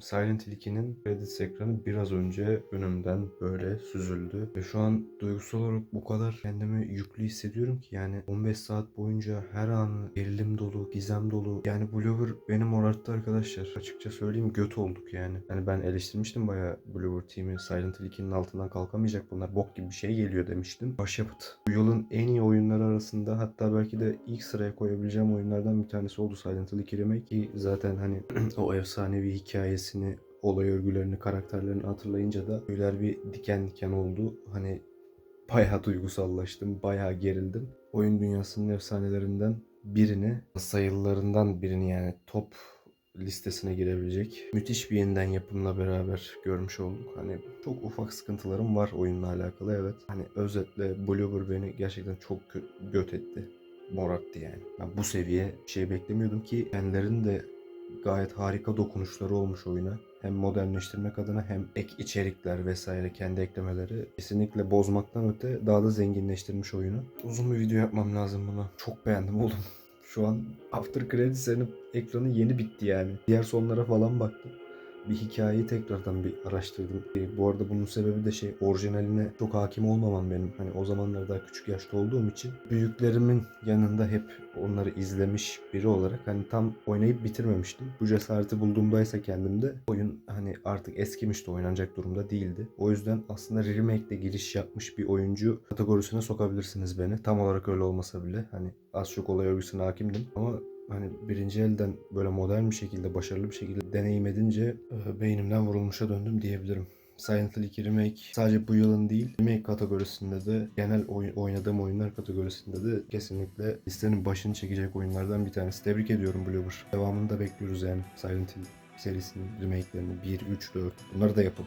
Silent Hill 2'nin credits ekranı biraz önce önümden böyle süzüldü. Ve şu an duygusal olarak bu kadar kendimi yüklü hissediyorum ki yani 15 saat boyunca her an gerilim dolu, gizem dolu. Yani Bloober beni morarttı arkadaşlar. Açıkça söyleyeyim göt olduk yani. Yani ben eleştirmiştim bayağı Bloober team'i. Silent Hill 2'nin altından kalkamayacak bunlar. Bok gibi bir şey geliyor demiştim. Başyapıt. Bu yılın en iyi oyunları arasında hatta belki de ilk sıraya koyabileceğim oyunlardan bir tanesi oldu Silent Hill 2 Remake. Ki zaten hani o efsanevi hikayesini olay örgülerini, karakterlerini hatırlayınca da tüyler bir diken diken oldu. Hani bayağı duygusallaştım, bayağı gerildim. Oyun dünyasının efsanelerinden birini, sayılarından birini yani top listesine girebilecek müthiş bir yeniden yapımla beraber görmüş olduk. Hani çok ufak sıkıntılarım var oyunla alakalı evet. Hani özetle Bloober beni gerçekten çok gö- göt etti. Morattı yani. Ben bu seviye şey beklemiyordum ki kendilerinin de gayet harika dokunuşları olmuş oyuna. Hem modernleştirmek adına hem ek içerikler vesaire kendi eklemeleri kesinlikle bozmaktan öte daha da zenginleştirmiş oyunu. Uzun bir video yapmam lazım buna. Çok beğendim oğlum. Şu an After Credits'lerin ekranı yeni bitti yani. Diğer sonlara falan baktım. Bir hikayeyi tekrardan bir araştırdım. E, bu arada bunun sebebi de şey orijinaline çok hakim olmamam benim. Hani o zamanlar daha küçük yaşta olduğum için büyüklerimin yanında hep onları izlemiş biri olarak hani tam oynayıp bitirmemiştim. Bu cesareti bulduğumdaysa kendimde oyun hani artık eskimiş de oynanacak durumda değildi. O yüzden aslında remake'de giriş yapmış bir oyuncu kategorisine sokabilirsiniz beni. Tam olarak öyle olmasa bile hani az çok olay örgüsüne hakimdim ama hani birinci elden böyle modern bir şekilde, başarılı bir şekilde deneyim edince e, beynimden vurulmuşa döndüm diyebilirim. Silent Hill 2 Remake sadece bu yılın değil, remake kategorisinde de, genel oy- oynadığım oyunlar kategorisinde de kesinlikle listenin başını çekecek oyunlardan bir tanesi. Tebrik ediyorum Bloober. Devamını da bekliyoruz yani Silent Hill serisinin remake'lerini 1, 3, 4 bunları da yapın.